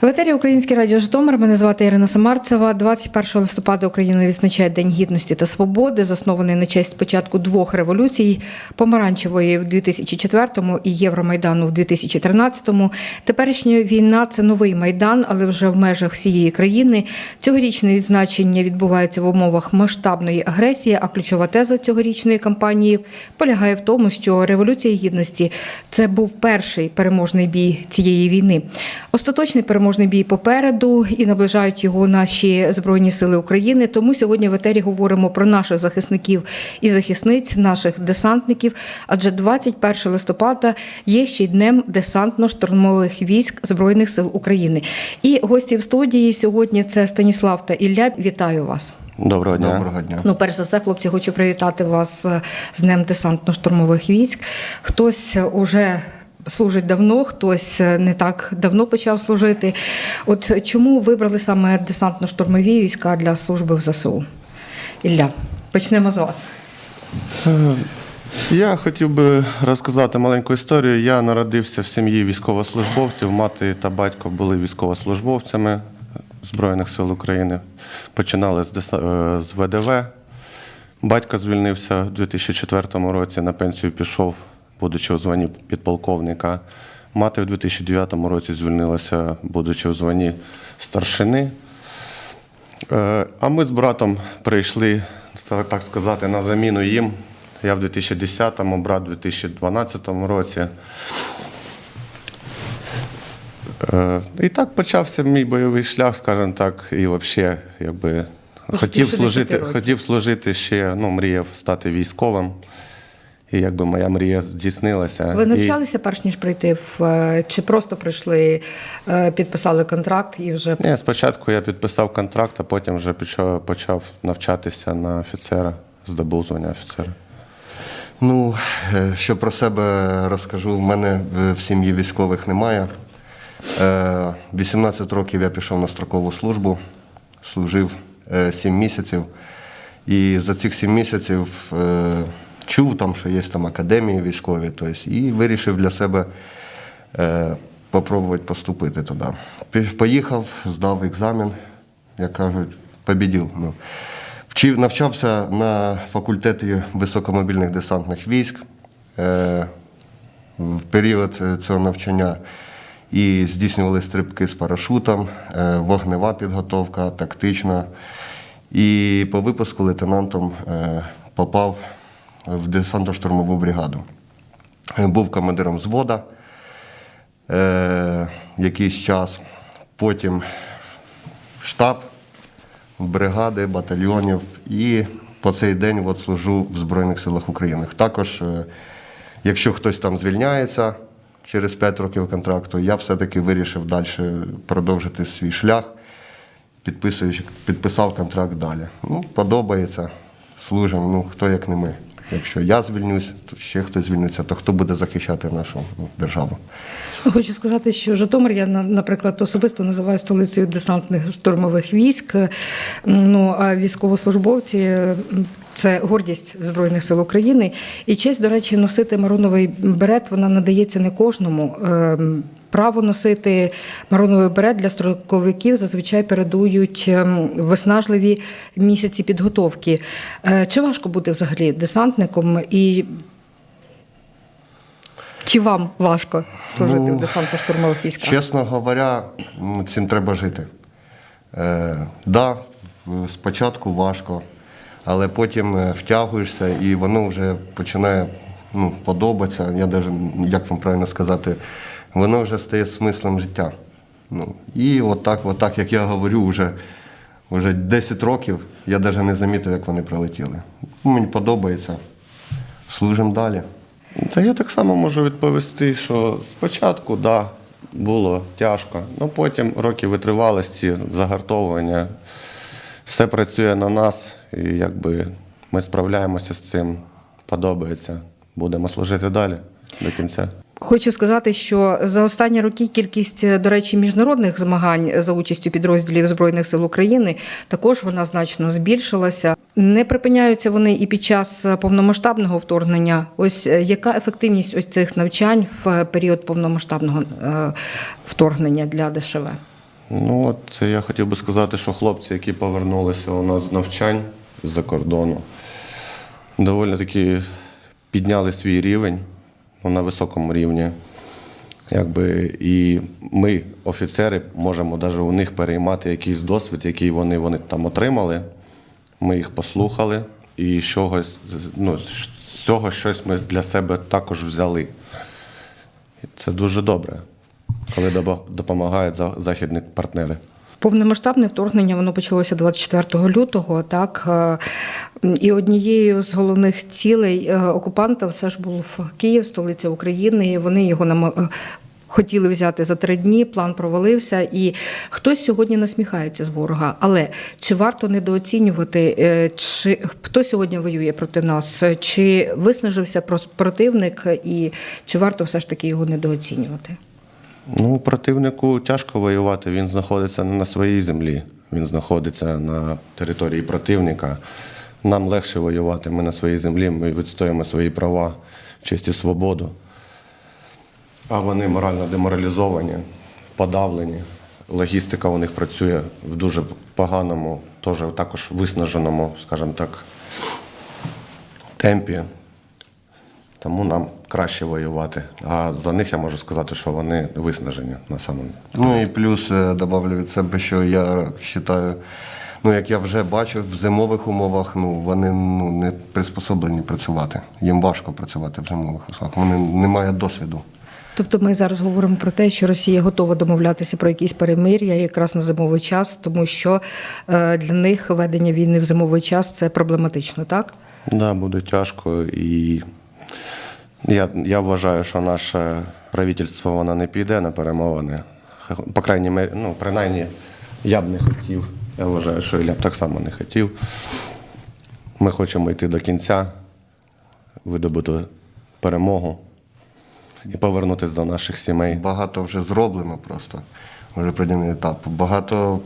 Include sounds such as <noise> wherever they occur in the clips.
В етері Українське радіо Житомир. Мене звати Ірина Самарцева. 21 листопада Україна відзначає День гідності та свободи, заснований на честь початку двох революцій: помаранчевої в 2004-му і Євромайдану в 2013-му. Теперішня війна це новий майдан, але вже в межах всієї країни. Цьогорічне відзначення відбувається в умовах масштабної агресії. А ключова теза цьогорічної кампанії полягає в тому, що революція гідності це був перший переможний бій цієї війни. Остаточний переможний бій попереду і наближають його наші збройні сили України. Тому сьогодні в етері говоримо про наших захисників і захисниць, наших десантників. Адже 21 листопада є ще й днем десантно-штурмових військ збройних сил України. І гості в студії сьогодні це Станіслав та Ілля. Вітаю вас. Доброго дня. Доброго дня. Ну, перш за все, хлопці, хочу привітати вас з Днем десантно-штурмових військ. Хтось уже служить давно, хтось е, не так давно почав служити. От чому вибрали саме десантно-штурмові війська для служби в ЗСУ? Ілля, почнемо з вас. Я хотів би розказати маленьку історію. Я народився в сім'ї військовослужбовців. Мати та батько були військовослужбовцями Збройних сил України. Починали з, е, з ВДВ. Батько звільнився у 2004 році, на пенсію пішов, будучи у званні підполковника. Мати в 2009 році звільнилася, будучи у званні старшини. Е, А ми з братом прийшли, так сказати, на заміну їм. Я в 2010-му, брат в 2012 році. Е, І так почався мій бойовий шлях, скажімо так, і взагалі, якби хотів служити, хотів служити ще, ну, мріяв стати військовим. І якби моя мрія здійснилася. Ви І- навчалися перш ніж прийти в е, чи просто прийшли, е, підписали контракт і вже Ні, спочатку я підписав контракт, а потім вже почав, почав навчатися на офіцера, здобув звання офіцера. Ну, е, що про себе розкажу, в мене в- сім'ї військових немає. Е, 18 років я пішов на строкову службу, служив 7 місяців. І за цих 7 місяців чув там, що є там академії військові, тобто, і вирішив для себе е, поступити туди. Поїхав, здав екзамен, як кажуть, побідів. Ну. Вчив, навчався на факультеті високомобільних десантних військ. Е, в період е, цього навчання і здійснювали стрибки з парашутом, е, вогнева підготовка, тактична. І по випуску лейтенантом е, попав в десантно-штурмову бригаду. Е, Був командиром взвода е, якийсь час, потім штаб, бригади, батальйонів і по цей день от служу в Збройних силах України. Також, е, якщо хтось там звільняється через 5 років контракту, я все-таки вирішив далі продовжити свій шлях, підписуючи, підписав контракт далі. Ну, подобається, служимо, ну хто як не ми. Якщо я звільнюсь, то ще хтось звільниться, то хто буде захищати нашу ну, державу? Хочу сказати, що Житомир я наприклад особисто називаю столицею десантних штурмових військ. Ну а військовослужбовці це гордість збройних сил України. І честь, до речі, носити мароновий берет вона надається не кожному. Право носити мароновий берет для строковиків зазвичай передують ем, виснажливі місяці підготовки. Е, Чи важко бути взагалі десантником і чи вам важко служити Ну, в десантно-штурмових військах? Чесно говоря, цим треба жити. Е, да, спочатку важко, але потім е, втягуєшся і воно вже починає ну, подобатися. Я навіть, як вам правильно сказати, воно вже стає смислом життя. Ну, і отак, отак, як я говорю, вже, вже 10 років я навіть не замітив, як вони прилетіли. Мені подобається. Служимо далі. Та я так само можу відповісти, що спочатку, да, було тяжко, але потім роки витривалості, загартовування. Все працює на нас, і якби ми справляємося з цим, подобається. Будемо служити далі до кінця. Хочу сказати, що за останні роки кількість, до речі, міжнародних змагань за участю підрозділів Збройних сил України також вона значно збільшилася. Не припиняються вони і під час повномасштабного вторгнення. Ось е, яка ефективність ось цих навчань в період повномасштабного е, вторгнення для ДШВ? Ну от я хотів би сказати, що хлопці, які повернулися у нас з навчань з-за кордону, доволі таки підняли свій рівень на високому рівні. Якби, і ми, офіцери, можемо навіть у них переймати якийсь досвід, який вони, вони там отримали. Ми їх послухали, і чогось, ну, з цього щось ми для себе також взяли. Це дуже добре, коли допомагають західні партнери. Повномасштабне вторгнення воно почалося 24 лютого. Так е, і однією з головних цілей е, окупанта все ж був Київ, столиця України. І вони його нам е, хотіли взяти за три дні. План провалився, і хтось сьогодні насміхається з ворога. Але чи варто недооцінювати, чи хто сьогодні воює проти нас? Чи виснажився противник, і чи варто все ж таки його недооцінювати? Ну, противнику тяжко воювати, він знаходиться не на своїй землі, він знаходиться на території противника. Нам легше воювати, ми на своїй землі, ми відстоїмо свої права, честь і свободу. А вони морально деморалізовані, подавлені. Логістика у них працює в дуже поганому, теж також виснаженому, скажімо так, темпі. Тому нам краще воювати. А за них я можу сказати, що вони виснажені на самому. Ну і плюс е, добавлю від себе, що я вважаю, ну як я вже бачив, в зимових умовах ну, вони ну, не приспособлені працювати. Їм важко працювати в зимових умовах. Вони не мають досвіду. Тобто ми зараз говоримо про те, що Росія готова домовлятися про якісь перемир'я якраз на зимовий час, тому що е, для них ведення війни в зимовий час це проблематично, так? Да, буде тяжко. І я, я вважаю, що наше правительство воно не піде на перемовини. По крайній мірі, ну, принаймні, я б не хотів. Я вважаю, що Ілля б так само не хотів. Ми хочемо йти до кінця, видобути перемогу і повернутися до наших сімей. Багато вже зроблено просто, вже пройдений етап. Багато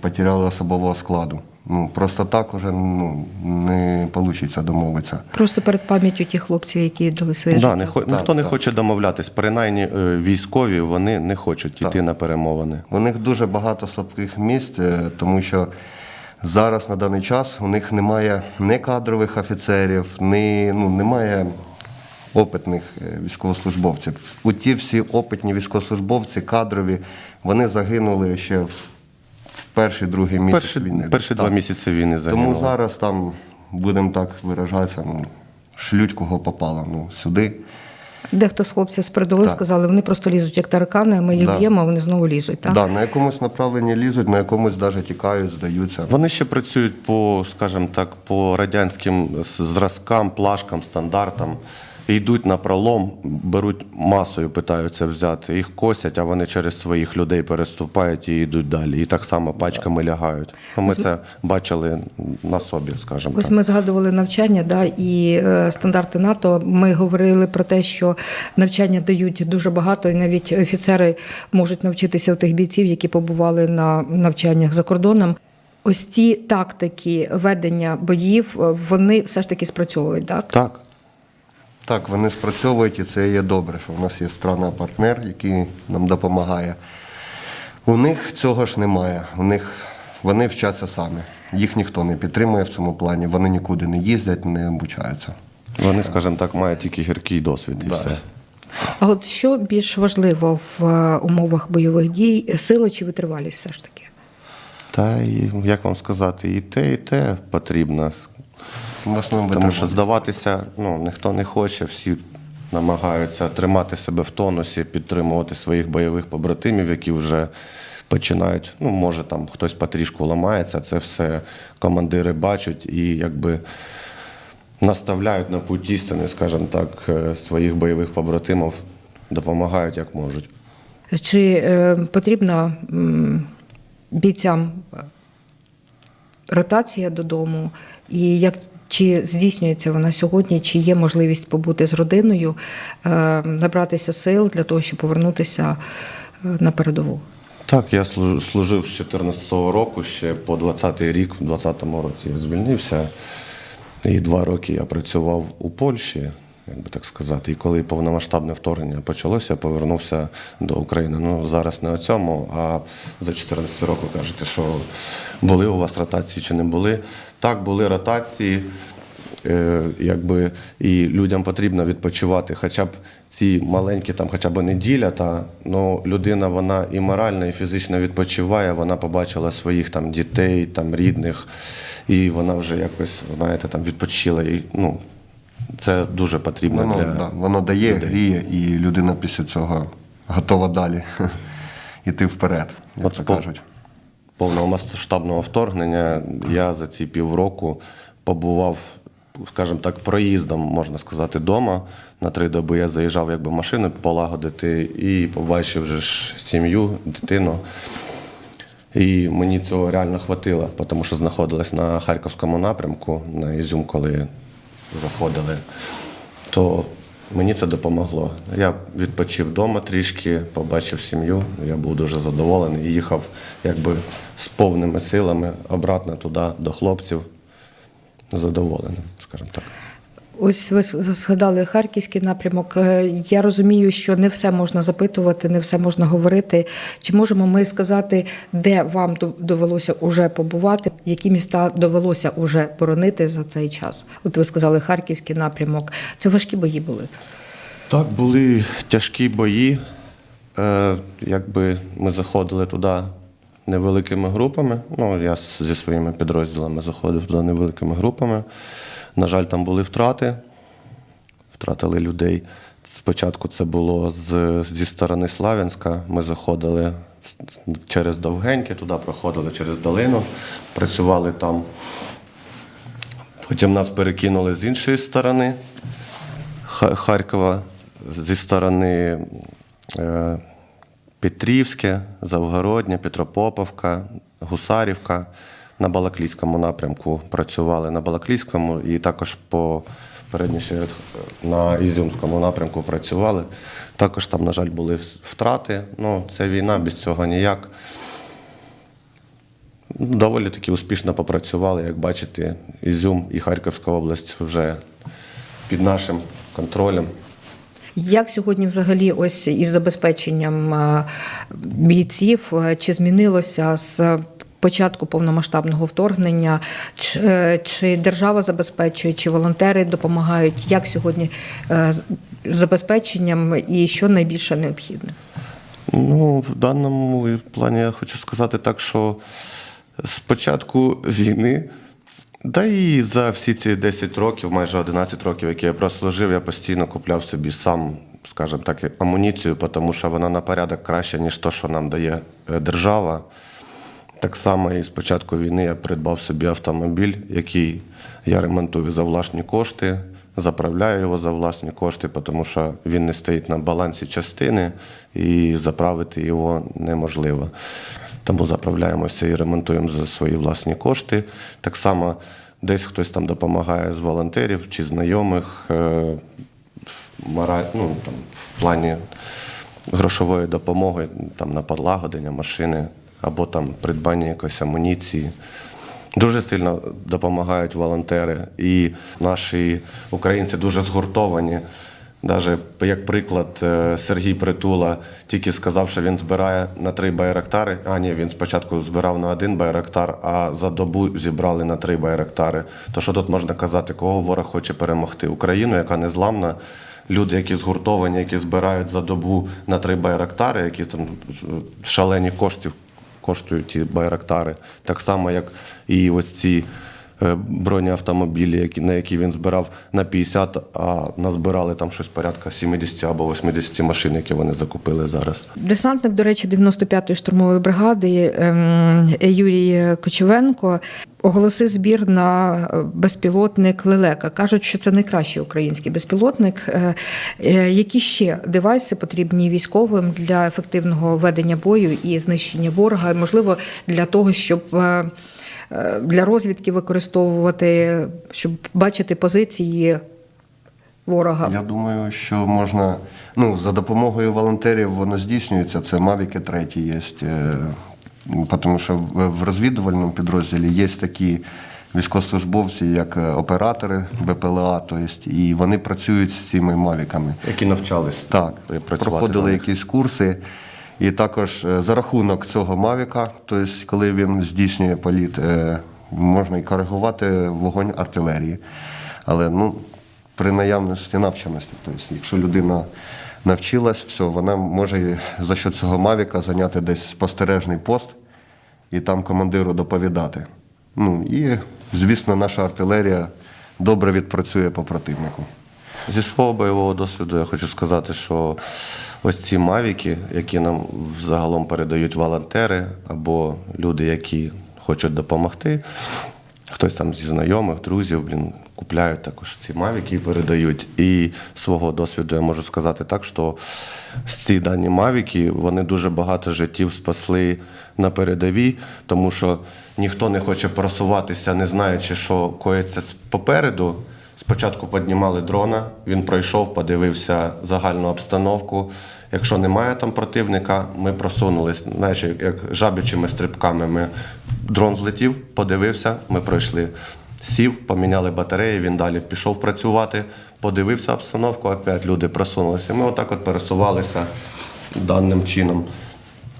потеряли особового складу. Ну, просто так уже ну, не вийде домовитися. Просто перед пам'яттю тих хлопців, які віддали своє Да, життя. не хо- Так, ніхто не так. хоче домовлятись. Принаймні е, військові вони не хочуть йти на перемовини. У них дуже багато слабких місць, е, тому що зараз на даний час у них немає ні кадрових офіцерів, ні, ну, немає опитних е, військовослужбовців. У ті всі опитні військовослужбовці, кадрові, вони загинули ще в перший другий місяць Перші, війни. перші два місяці війни загинули. Тому зараз там, будемо так виражатися, ну, шлють кого попало ну, сюди. Дехто з хлопців з передової Так. сказали, вони просто лізуть як таракани, а ми їх Да. б'ємо, а вони знову лізуть. Так? Да, на якомусь направленні лізуть, на якомусь навіть тікають, здаються. Вони ще працюють по, скажімо так, по радянським зразкам, плашкам, стандартам. І йдуть на пролом, беруть масою, питаються взяти. Їх косять, а вони через своїх людей переступають і йдуть далі. І так само пачками лягають. Ну, Ми це бачили на собі, скажімо Ось так. ми згадували навчання, да, і е, стандарти НАТО. Ми говорили про те, що навчання дають дуже багато, і навіть офіцери можуть навчитися у тих бійців, які побували на навчаннях за кордоном. Ось ці тактики ведення боїв, е, вони все ж таки спрацьовують, так? Так. Так, вони спрацьовують, і це є добре, що в нас є страна-партнер, який нам допомагає. У них цього ж немає. У них вони вчаться самі. Їх ніхто не підтримує в цьому плані, вони нікуди не їздять, не обучаються. Вони, скажімо так, мають тільки гіркий досвід і Да. все. А от що більш важливо в е, умовах бойових дій, сила чи витривалість все ж таки? Та і як вам сказати, і те, і те потрібно. В основному Тому що здаватися ну, ніхто не хоче, всі намагаються тримати себе в тонусі, підтримувати своїх бойових побратимів, які вже починають. Ну, може, там хтось потрішку ламається, це все командири бачать і якби наставляють на путь істини, скажімо так, е, своїх бойових побратимів, допомагають як можуть. Чи е, потрібна м, бійцям ротація додому? І як чи здійснюється вона сьогодні? Чи є можливість побути з родиною, е, набратися сил для того, щоб повернутися е, на передову? Так, я служив з 14-го року, ще по 20-й рік, в 20-му році я звільнився. І два роки я працював у Польщі. Як би так сказати. І коли повномасштабне вторгнення почалося, я повернувся до України. Ну зараз не о цьому, а за 14 років кажете, що були у вас ротації чи не були. Так, були ротації. Е, якби і людям потрібно відпочивати, хоча б ці маленькі, там, хоча б неділя, та ну людина вона і морально, і фізично відпочиває. Вона побачила своїх там дітей, там рідних, і вона вже якось, знаєте, там відпочила. І ну це дуже потрібно Воно, для да, воно дає, людей. гріє, і людина після цього готова далі <laughs> йти вперед, як От то кажуть. повномасштабного вторгнення я за ці півроку побував, скажімо так, проїздом, можна сказати, вдома. На три доби я заїжджав якби машину полагодити і побачив вже ж сім'ю, дитину. І мені цього реально хватило, тому що знаходилась на Харківському напрямку, на Ізюм, коли заходили, то мені це допомогло. Я відпочив вдома трішки, побачив сім'ю, я був дуже задоволений і їхав якби з повними силами обратно туди, до хлопців, задоволеним, скажімо так. Ось ви згадали харківський напрямок. Е, Я розумію, що не все можна запитувати, не все можна говорити. Чи можемо ми сказати, де вам довелося уже побувати, які міста довелося уже боронити за цей час? От ви сказали харківський напрямок. Це важкі бої були. Так, були тяжкі бої. Е, якби ми заходили туди невеликими групами. Ну, я зі своїми підрозділами заходив туди невеликими групами. На жаль, там були втрати. Втратили людей. Спочатку це було з, зі сторони Славянська. Ми заходили через Довгеньке, туди проходили через долину, працювали там. Потім нас перекинули з іншої сторони. Харкова зі сторони е, Петрівське, Завгородня, Петропоповка, Гусарівка. На Балаклійському напрямку працювали на Балаклійському і також по передніше на Ізюмському напрямку працювали. Також там, на жаль, були втрати. Ну, це війна, без цього ніяк. Доволі таки успішно попрацювали. Як бачите, Ізюм і Харківська область вже під нашим контролем. Як сьогодні взагалі ось із забезпеченням е, бійців, е, чи змінилося з початку повномасштабного вторгнення? Чи, е, чи держава забезпечує, чи волонтери допомагають? Як сьогодні е, з забезпеченням і що найбільше необхідне? Ну, в даному плані я хочу сказати так, що з початку війни, да і за всі ці 10 років, майже 11 років, які я прослужив, я постійно купляв собі сам, скажімо так, амуніцію, тому що вона на порядок краще, ніж то, що нам дає е, держава. Так само і з початку війни я придбав собі автомобіль, який я ремонтую за власні кошти, заправляю його за власні кошти, тому що він не стоїть на балансі частини і заправити його неможливо. Тому заправляємося і ремонтуємо за свої власні кошти. Так само десь хтось там допомагає з волонтерів чи знайомих е, ну, там, в плані грошової допомоги там, на подлагодення машини або там придбання якоїсь амуніції. Дуже сильно допомагають волонтери. І наші українці дуже згуртовані. Навіть як приклад, е, Сергій Притула тільки сказав, що він збирає на три байрактари. А ні, він спочатку збирав на один байрактар, а за добу зібрали на три байрактари. То що тут можна казати, кого ворог хоче перемогти? Україну, яка незламна, люди, які згуртовані, які збирають за добу на три байрактари, які там шалені коштів коштують ці байрактари. Так само, як і ось ці броні бронеавтомобілі, які, на які він збирав на 50, а назбирали там щось порядка 70 або 80 машин, які вони закупили зараз. Десантник, до речі, 95-ї штурмової бригади ем, Юрій Кочевенко оголосив збір на е, безпілотник Лелека. Кажуть, що це найкращий український безпілотник. Е, е, Які ще девайси потрібні військовим для ефективного ведення бою і знищення ворога, можливо, для того, щоб для розвідки використовувати, щоб бачити позиції ворога? Я думаю, що можна, ну, за допомогою волонтерів воно здійснюється. Це Мавіки 3 є. Тому що в розвідувальному підрозділі є такі військовослужбовці як е, оператори БПЛА, тобто, і вони працюють з цими мавіками. Які навчались Так, проходили якісь курси. І також е, за рахунок цього Мавіка, тобто, коли він здійснює політ, е, можна і коригувати вогонь артилерії. Але ну, при наявності навченості, тобто, якщо людина навчилась, все, вона може за що цього Мавіка зайняти десь спостережний пост і там командиру доповідати. Ну і, звісно, наша артилерія добре відпрацює по противнику. Зі свого бойового досвіду я хочу сказати, що ось ці мавіки, які нам загалом передають волонтери або люди, які хочуть допомогти, хтось там зі знайомих, друзів, блін, купляють також ці мавіки і передають. І свого досвіду я можу сказати так, що ці дані мавіки вони дуже багато життів спасли на передовій, тому що ніхто не хоче просуватися, не знаючи, що коїться попереду. Спочатку піднімали дрона, він пройшов, подивився загальну обстановку. Якщо немає там противника, ми просунулись, знаєш, як- жабячими стрибками. Ми дрон злетів, подивився, ми пройшли. Сів, поміняли батареї, він далі пішов працювати, подивився обстановку, опять люди просунулися. Ми отак от пересувалися даним чином.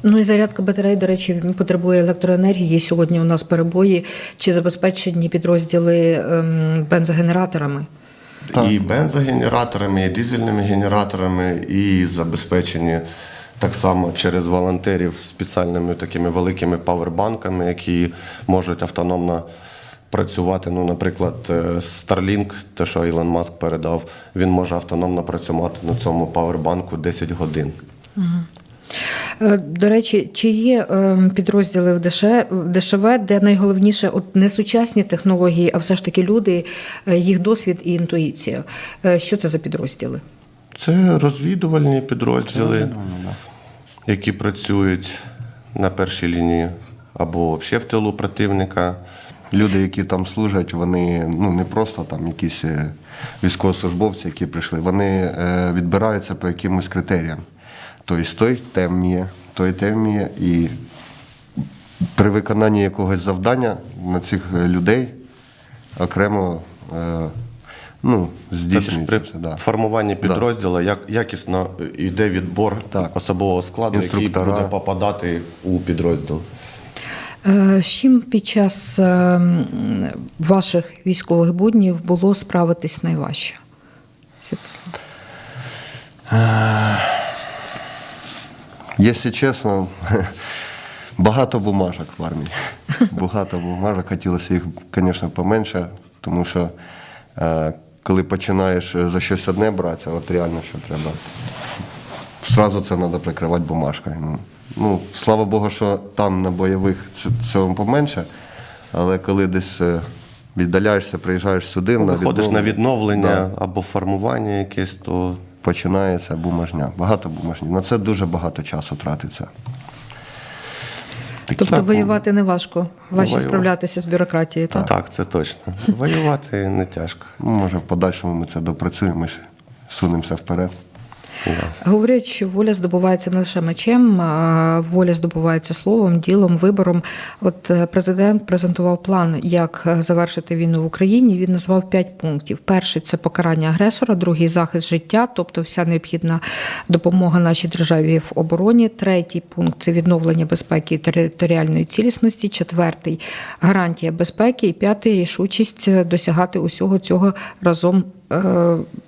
Ну і зарядка батарей, до речі, потребує електроенергії. Сьогодні у нас перебої чи забезпечені підрозділи ем, бензогенераторами. І бензогенераторами, і дизельними генераторами, і забезпечені так само через волонтерів спеціальними такими великими павербанками, які можуть автономно працювати. Ну, наприклад, е, Starlink, те, що Ілон Маск передав, він може автономно працювати на цьому павербанку 10 годин. Е, До речі, чи є ем, підрозділи в ДШВ, де найголовніше от не сучасні технології, а все ж таки люди, е, їх досвід і інтуїція? Е, Що це за підрозділи? Це розвідувальні підрозділи, які працюють на першій лінії або взагалі в тилу противника. Люди, які там служать, вони ну не просто там якісь е, військовослужбовці, які прийшли, вони е, відбираються по якимось критеріям. Тобто той те вміє, той те вміє, і при виконанні якогось завдання на цих е, людей окремо ну, Тобто здійснюється при все. Да. формуванні підрозділу як, якісно йде відбор Так. особового складу, який буде попадати у підрозділ. Е, З чим під час ем, ваших військових буднів було справитись найважче? Святослав? Якщо чесно, <laughs> багато бумажок в армії. <laughs> Багато бумажок, хотілося їх, звісно, поменше, тому що е, коли починаєш за щось одне братися, от реально що треба. Зразу це треба прикривати бумажкою. Ну, ну, слава Богу, що там на бойових цього поменше, але коли десь е, віддаляєшся, приїжджаєш сюди, на Виходиш на відновлення Да або формування якесь, то починається бумажня. Багато бумажні. На це дуже багато часу тратиться. Тобто Так, воювати не важко, важче воювати. справлятися з бюрократією. Так? так, це точно. Воювати не тяжко. Ну, може, в подальшому ми це допрацюємо, ще сунемося вперед. Говорять, що воля здобувається не лише мечем, а воля здобувається словом, ділом, вибором. От е, президент презентував план, як е, завершити війну в Україні. Він назвав п'ять пунктів: перший це покарання агресора, другий захист життя, тобто вся необхідна допомога нашій державі в обороні. Третій пункт це відновлення безпеки і територіальної цілісності. Четвертий гарантія безпеки. І п'ятий рішучість е, досягати усього цього разом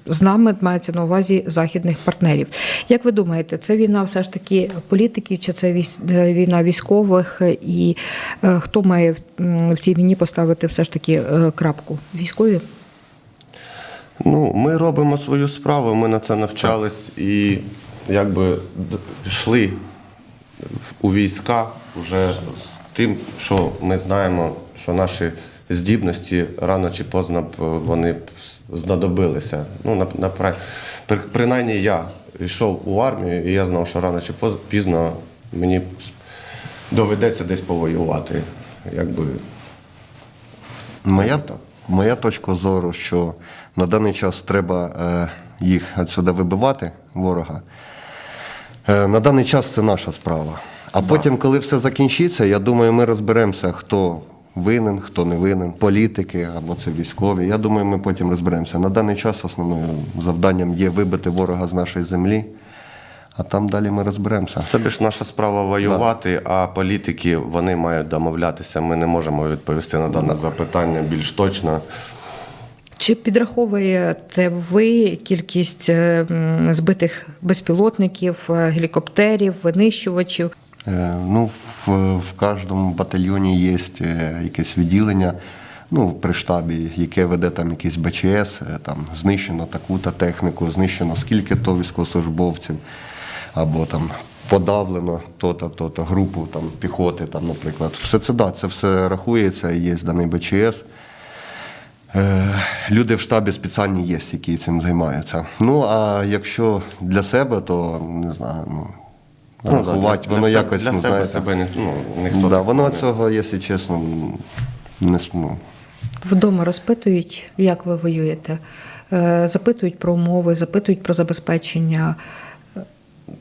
з нами мається на увазі західних партнерів. Як ви думаєте, це війна все ж таки політиків, чи це е, війна військових? І е, хто має в- цій війні поставити все ж таки е, крапку? Військові? Ну, ми робимо свою справу, ми на це навчались і якби йшли у війська вже з тим, що ми знаємо, що наші здібності рано чи поздно вони знадобилися. Ну, на, на, при- принаймні я йшов у армію, і я знав, що рано чи пізно мені доведеться десь повоювати. Якби Моя, моя точка зору, що на даний час треба е, їх відсюди вибивати, ворога. Е, на даний час це наша справа. А потім, коли все закінчиться, я думаю, ми розберемося, хто винен, хто не винен, політики або це військові. Я думаю, ми потім розберемося. На даний час основним завданням є вибити ворога з нашої землі, а там далі ми розберемося. Тобі ж наша справа воювати, а політики вони мають домовлятися. Ми не можемо відповісти на дане запитання більш точно. Чи підраховуєте ви кількість е, збитих безпілотників, е, гелікоптерів, винищувачів? Е, Ну, в, в кожному батальйоні є е, якесь відділення, ну, при штабі, яке веде там якийсь БЧС, е, там знищено таку-то техніку, знищено скільки-то військовослужбовців, або там подавлено то-то, то-то, групу там, піхоти, там, наприклад. Все це да, це все рахується, є даний БЧС. Люди в штабі спеціальні є, які цим займаються. Ну, а якщо для себе, то не знаю, ну, рахувати, для, воно для, якось, для ну, себе знаєте, себе ні, ну, ніхто да, воно повинен. цього, якщо чесно, не ну, Вдома розпитують, як ви воюєте, Е, запитують про умови, запитують про забезпечення.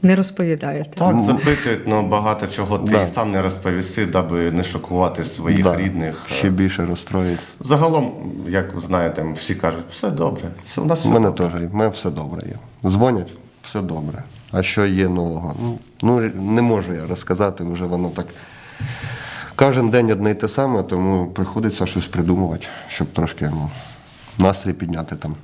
Не розповідаєте. Так, запитують, але багато чого ти Да. і сам не розповісти, даби не шокувати своїх да, рідних. ще більше розстроїть. Загалом, як ви знаєте, всі кажуть, все добре, все у нас все мене добре. теж, в мене все добре є. Дзвонять, все добре. А що є нового? Ну, ну не можу я розказати, вже воно так. Кожен день одне й те саме, тому приходиться щось придумувати, щоб трошки ну, настрій підняти там.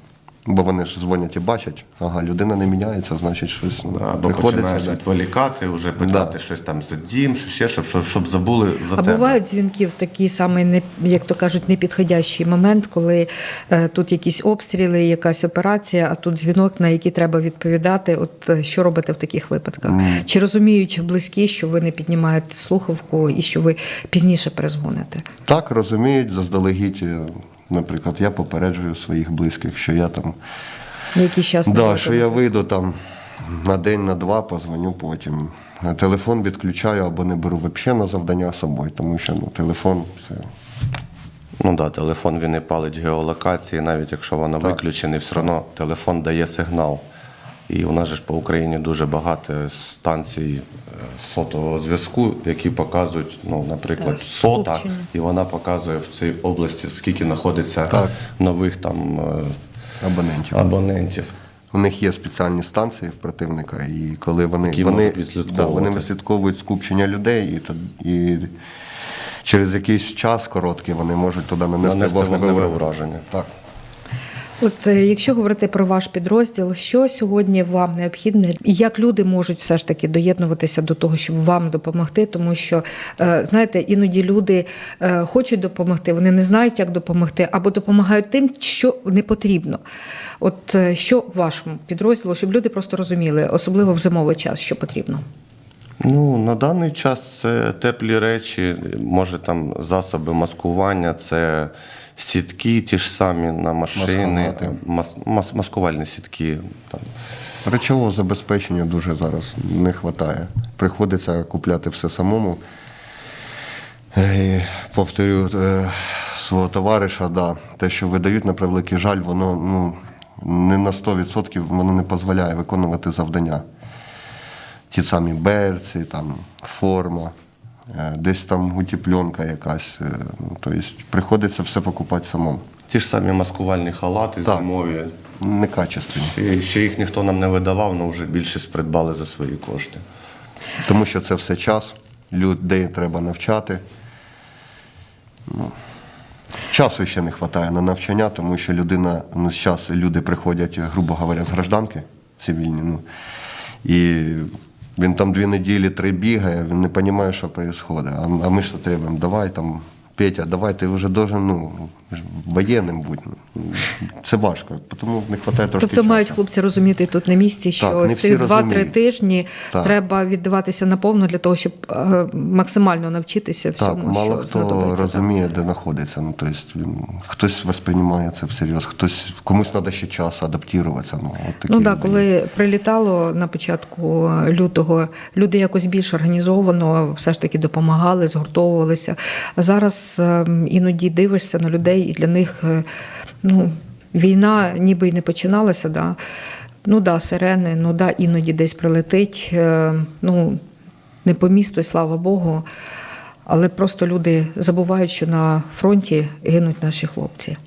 Бо вони ж дзвонять і бачать, ага, людина не міняється, значить щось ну, Да, Або приходиться. починаєш да. відволікати, вже питати Да. щось там за дім, що ще, щоб, щоб, щоб забули за А тебе. бувають дзвінки в такий самий, не- як то кажуть, непідходящий момент, коли е, тут якісь обстріли, якась операція, а тут дзвінок, на який треба відповідати. От е, що робите в таких випадках? Чи розуміють близькі, що ви не піднімаєте слухавку і що ви пізніше перезвоните? Так, розуміють, заздалегідь, е, наприклад, я попереджую своїх близьких, що я там Якийсь час Да, що я вийду там на день, на два, позвоню потім. Телефон відключаю або не беру взагалі на завдання з собою, тому що ну, телефон це. Ну так, да, телефон він не палить геолокації, навіть якщо вона виключена, все одно телефон дає сигнал. І у нас же ж по Україні дуже багато станцій е, сотового зв'язку, які показують, ну, наприклад, Так, сота, і вона показує в цій області, скільки знаходиться Так. нових там е, Абонентів. абонентів. У них є спеціальні станції в противника, і коли вони, Які вони, відслідковувати. да, вони вислідковують скупчення людей, і, то- і через якийсь час короткий вони можуть туди нанести, Нанести вогневе вогневе враження. враження. Так. От е, якщо говорити про ваш підрозділ, що сьогодні вам необхідне, і як люди можуть все ж таки доєднуватися до того, щоб вам допомогти, тому що е, знаєте, іноді люди е, хочуть допомогти, вони не знають, як допомогти, або допомагають тим, що не потрібно. От що вашому підрозділу, щоб люди просто розуміли, особливо в зимовий час, що потрібно. Ну, на даний час це теплі речі, може там засоби маскування, це сітки ті ж самі на машини, мас, мас, маскувальні сітки. Там. Речового забезпечення дуже зараз не вистачає. Приходиться купляти все самому. Е, Повторю е, свого товариша, да, те, що видають на превеликий жаль, воно ну, не на 100% воно не дозволяє виконувати завдання. Ті самі берці, там, форма, десь там утепленка якась. е, ну, Тобто приходиться все покупати самому. Ті ж самі маскувальні халати Так. зимові. Некачественно. Ще, ще їх ніхто нам не видавав, але вже більшість придбали за свої кошти. Тому що це все час, людей треба навчати. Ну, часу ще не вистачає на навчання, тому що людина, ну, зараз люди приходять, грубо говоря, з гражданки цивільні. Ну, і він там дві неділі, три бігає, він не розуміє, що відбувається. А, ми що треба? Давай там, Петя, давай, ти вже должен ну, воєнним бути. Це важко, тому не вистачає трошки Тобто часу. мають хлопці розуміти тут на місці, що Так, з цих 2-3 тижні Так. треба віддаватися наповну для того, щоб е, максимально навчитися Так, всьому, мало що хто знадобиться. так. де знаходиться. Ну, тобто, хтось восприймає це всерйоз, хтось комусь треба ще час адаптуватися. Ну, от такі Ну так, люди. коли прилітало на початку лютого, люди якось більш організовано все ж таки допомагали, згуртовувалися. А зараз е, іноді дивишся на людей, і для них е, ну, війна ніби й не починалася. Да? Ну да, сирени, ну да, іноді десь прилетить. е, Ну, не по місту, слава Богу. але просто люди забувають, що на фронті гинуть наші хлопці.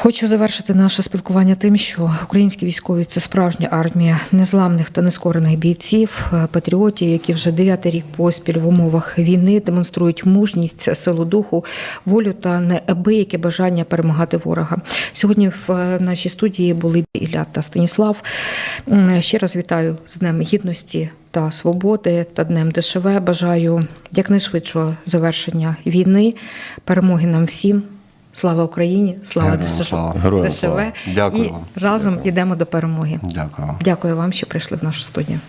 Хочу завершити наше спілкування тим, що українські військові це справжня армія незламних та нескорених бійців, е, патріотів, які вже дев'ятий рік поспіль в умовах війни демонструють мужність, силу духу, волю та неабияке бажання перемагати ворога. Сьогодні в е, нашій студії були Ілля та Станіслав. Ще раз вітаю з Днем Гідності та свободи та Днем ДШВ. Бажаю якнайшвидшого завершення війни, перемоги нам всім. Слава Україні! Слава ДШВ! І разом йдемо до перемоги. Дякую. Дякую вам, що прийшли в нашу студію.